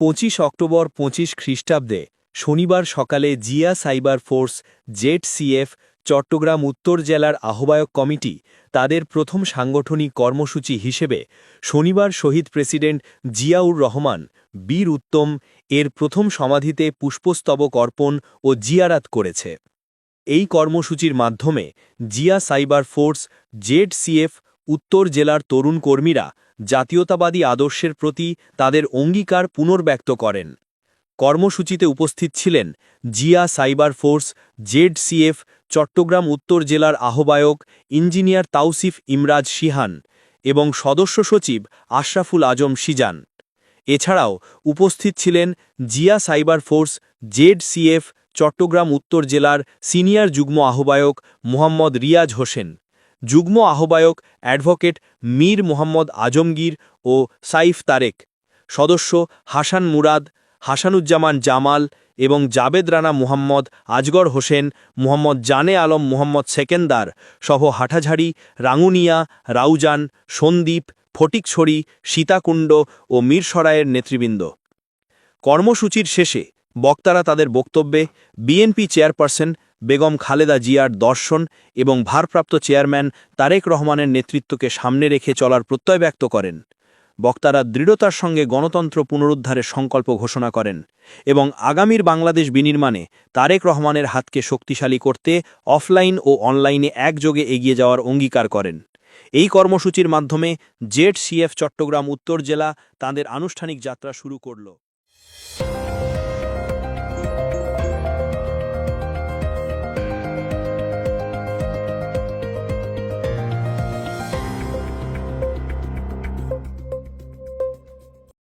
পঁচিশ অক্টোবর পঁচিশ খ্রিস্টাব্দে শনিবার সকালে Zia cyber force Z C F Chittagong উত্তর জেলার আহ্বায়ক কমিটি, তাদের প্রথম সাংগঠনিক কর্মসূচি হিসেবে শনিবার শহীদ প্রেসিডেন্ট জিয়াউর রহমান, বীর উত্তম, এর প্রথম সমাধিতে পুষ্পস্তবক অর্পণ ও জিয়ারাত করেছে। এই কর্মসূচির মাধ্যমে Zia cyber force Z C F উত্তর জেলার তরুণ কর্মীরা জাতীয়তাবাদী আদর্শের প্রতি তাদের অঙ্গীকার পুনর্ব্যক্ত করেন। কর্মসূচিতে উপস্থিত ছিলেন Zia cyber force, Z C F Chittagong উত্তর জেলার আহ্বায়ক ইঞ্জিনিয়ার তাওসিফ ইমরাজ সিহান এবং সদস্য সচিব আশরাফুল আজম সিজান এছাড়াও উপস্থিত ছিলেন Zia cyber force, Z C F Chittagong উত্তর জেলার সিনিয়র যুগ্ম আহ্বায়ক মোহাম্মদ রিয়াজ হোসেন। যুগ্ম আহ্বায়ক অ্যাডভোকেট মীর মোহাম্মদ আজমগীর ও সাইফ তারেক, সদস্য হাসান মুরাদ, হাসানুজ্জামান জামাল এবং জাবেদ রানা মুহাম্মদ আজগর হোসেন, মুহাম্মদ জানে আলম মুহাম্মদ সেকেন্দার সহ হাটাঝাড়ি রাঙ্গুনিয়া, রাউজান, সন্দীপ, ফটিকছড়ি, সীতাকুণ্ড ও মীরসরায়ের নেতৃবৃন্দ। কর্মসূচির শেষে বক্তারা তাদের বক্তব্যে বিএনপি চেয়ারপারসন বেগম খালেদা জিয়ার দর্শন এবং ভারপ্রাপ্ত চেয়ারম্যান তারেক রহমানের নেতৃত্বকে সামনে রেখে চলার প্রত্যয় ব্যক্ত করেন। বক্তারা দৃঢ়তার সঙ্গে গণতন্ত্র পুনরুদ্ধারের সংকল্প ঘোষণা করেন এবং আগামীর বাংলাদেশ বিনির্মাণে তারেক রহমানের হাতকে শক্তিশালী করতে অফলাইন ও অনলাইনে একযোগে এগিয়ে যাওয়ার অঙ্গীকার করেন। এই কর্মসূচির মাধ্যমে জেড সিএফ চট্টগ্রাম উত্তর জেলা তাঁদের আনুষ্ঠানিক যাত্রা শুরু করল।